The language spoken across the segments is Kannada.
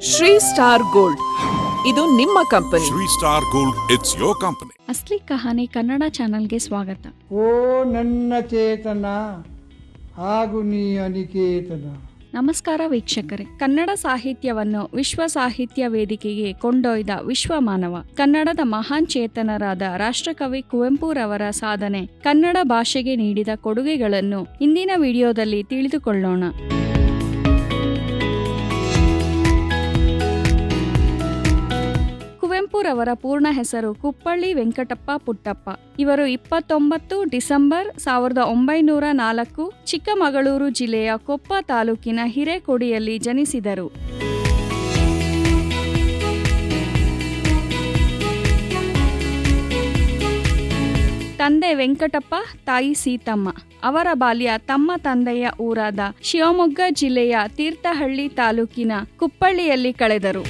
Shri star gold. ಇದು ನಿಮ್ಮ company. Shri star gold it's your company Asli Kahani Kannada ಚಾನೆಲ್ಗೆ ಸ್ವಾಗತ. ಓ ನನ್ನ ಚೇತನ ಹಾಗೂ ನೀ ಅನಿಕೇತನ. ನಮಸ್ಕಾರ ವೀಕ್ಷಕರೇ. ಕನ್ನಡ ಸಾಹಿತ್ಯವನ್ನು ವಿಶ್ವ ಸಾಹಿತ್ಯ ವೇದಿಕೆಗೆ ಕೊಂಡೊಯ್ದ ವಿಶ್ವ ಮಾನವ ಕನ್ನಡದ ಮಹಾನ್ ಚೇತನರಾದ ರಾಷ್ಟ್ರಕವಿ ಕುವೆಂಪುರವರ ಸಾಧನೆ ಕನ್ನಡ ಭಾಷೆಗೆ ನೀಡಿದ ಕೊಡುಗೆಗಳನ್ನು ಇಂದಿನ ವಿಡಿಯೋದಲ್ಲಿ ತಿಳಿದುಕೊಳ್ಳೋಣ. ಕುವೆಂಪುರವರ ಪೂರ್ಣ ಹೆಸರು ಕುಪ್ಪಳ್ಳಿ ವೆಂಕಟಪ್ಪ ಪುಟ್ಟಪ್ಪ. ಇವರು ಇಪ್ಪತ್ತೊಂಬತ್ತು ಡಿಸೆಂಬರ್ ಸಾವಿರದ ಒಂಬೈನೂರ ನಾಲ್ಕು ಚಿಕ್ಕಮಗಳೂರು ಜಿಲ್ಲೆಯ ಕೊಪ್ಪ ತಾಲೂಕಿನ ಹಿರೇಕೊಡಿಯಲ್ಲಿ ಜನಿಸಿದರು. ತಂದೆ ವೆಂಕಟಪ್ಪ, ತಾಯಿ ಸೀತಮ್ಮ. ಅವರ ಬಾಲ್ಯ ತಮ್ಮ ತಂದೆಯ ಊರಾದ ಶಿವಮೊಗ್ಗ ಜಿಲ್ಲೆಯ ತೀರ್ಥಹಳ್ಳಿ ತಾಲೂಕಿನ ಕುಪ್ಪಳ್ಳಿಯಲ್ಲಿ ಕಳೆದರು.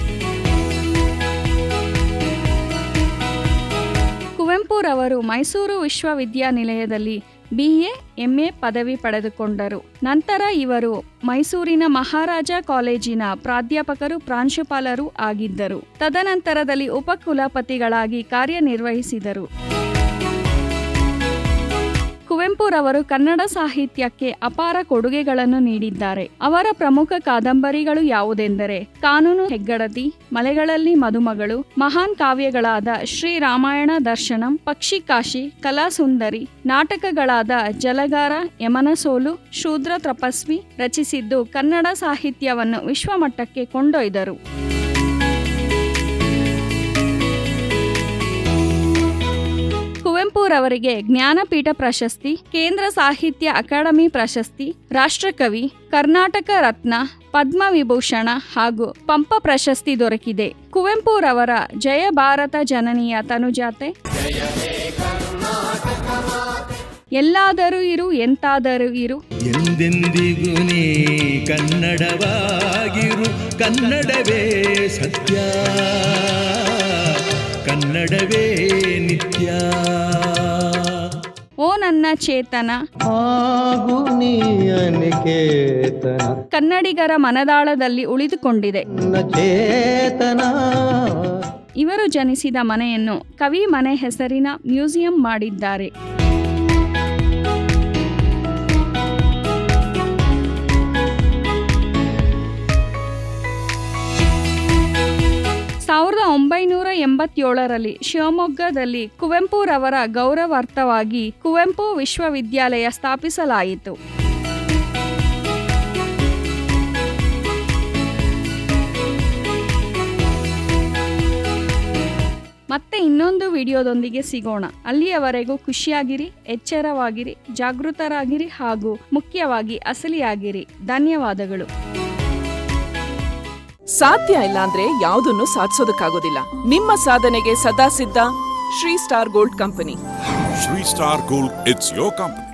ಕುವೆಂಪುರವರು ಮೈಸೂರು ವಿಶ್ವವಿದ್ಯಾನಿಲಯದಲ್ಲಿ ಬಿಎ, ಎಂಎ ಪದವಿ ಪಡೆದುಕೊಂಡರು. ನಂತರ ಇವರು ಮೈಸೂರಿನ ಮಹಾರಾಜ ಕಾಲೇಜಿನ ಪ್ರಾಧ್ಯಾಪಕರು, ಪ್ರಾಂಶುಪಾಲರು ಆಗಿದ್ದರು. ತದನಂತರದಲ್ಲಿ ಉಪಕುಲಪತಿಗಳಾಗಿ ಕಾರ್ಯನಿರ್ವಹಿಸಿದರು. ಕುವೆಂಪುರವರು ಕನ್ನಡ ಸಾಹಿತ್ಯಕ್ಕೆ ಅಪಾರ ಕೊಡುಗೆಗಳನ್ನು ನೀಡಿದ್ದಾರೆ. ಅವರ ಪ್ರಮುಖ ಕಾದಂಬರಿಗಳು ಯಾವುದೆಂದರೆ ಕಾನೂನು, ಹೆಗ್ಗಡತಿ, ಮಲೆಗಳಲ್ಲಿ ಮದುಮಗಳು, ಮಹಾನ್ ಕಾವ್ಯಗಳಾದ ಶ್ರೀ ರಾಮಾಯಣ ದರ್ಶನಂ ಪಕ್ಷಿಕಾಶಿ ಕಲಾಸುಂದರಿ ನಾಟಕಗಳಾದ ಜಲಗಾರ, ಯಮನಸೋಲು, ಶೂದ್ರ ತಪಸ್ವಿ ರಚಿಸಿದ್ದು ಕನ್ನಡ ಸಾಹಿತ್ಯವನ್ನು ವಿಶ್ವಮಟ್ಟಕ್ಕೆ ಕೊಂಡೊಯ್ದರು. ಕುವೆಂಪುರವರಿಗೆ ಜ್ಞಾನಪೀಠ ಪ್ರಶಸ್ತಿ, ಕೇಂದ್ರ ಸಾಹಿತ್ಯ ಅಕಾಡೆಮಿ ಪ್ರಶಸ್ತಿ, ರಾಷ್ಟ್ರಕವಿ, ಕರ್ನಾಟಕ ರತ್ನ, ಪದ್ಮವಿಭೂಷಣ ಹಾಗೂ ಪಂಪ ಪ್ರಶಸ್ತಿ ದೊರಕಿದೆ. ಕುವೆಂಪುರವರ ಜಯ ಭಾರತ ಜನನಿಯ ತನುಜಾತೆ. ಎಲ್ಲಾದರೂ ಇರು, ಎಂತಾದರೂ ಇರು. ಎಂದೆಂದಿಗೂ ನೀ ಕನ್ನಡವಾಗಿರು, ಕನ್ನಡವೇ ಸತ್ಯ. ಕನ್ನಡವೇ ಚೇತನ ಕನ್ನಡಿಗರ ಮನದಾಳದಲ್ಲಿ ಉಳಿದುಕೊಂಡಿದೆ. ಇವರು ಜನಿಸಿದ ಮನೆಯನ್ನು ಕವಿ ಮನೆ ಹೆಸರಿನ ಮ್ಯೂಸಿಯಂ ಮಾಡಿದ್ದಾರೆ. ಒಂಬೈನೂರ ಎಂಬತ್ತೇಳರಲ್ಲಿ ಶಿವಮೊಗ್ಗದಲ್ಲಿ ಕುವೆಂಪುರವರ ಗೌರವಾರ್ಥವಾಗಿ ಕುವೆಂಪು ವಿಶ್ವವಿದ್ಯಾಲಯ ಸ್ಥಾಪಿಸಲಾಯಿತು. ಮತ್ತೆ ಇನ್ನೊಂದು ವಿಡಿಯೋದೊಂದಿಗೆ ಸಿಗೋಣ. ಅಲ್ಲಿಯವರೆಗೂ ಖುಷಿಯಾಗಿರಿ, ಎಚ್ಚರವಾಗಿರಿ, ಜಾಗೃತರಾಗಿರಿ ಹಾಗೂ ಮುಖ್ಯವಾಗಿ ಅಸಲಿಯಾಗಿರಿ. ಧನ್ಯವಾದಗಳು. ಸಾಧ್ಯ ಇಲ್ಲ ಅಂದ್ರೆ ಯಾವುದನ್ನು ಸಾಧಿಸೋದಕ್ಕಾಗೋದಿಲ್ಲ ನಿಮ್ಮ ಸಾಧನೆಗೆ ಸದಾ ಸಿದ್ಧ Shri star gold company Shri star gold it's your company.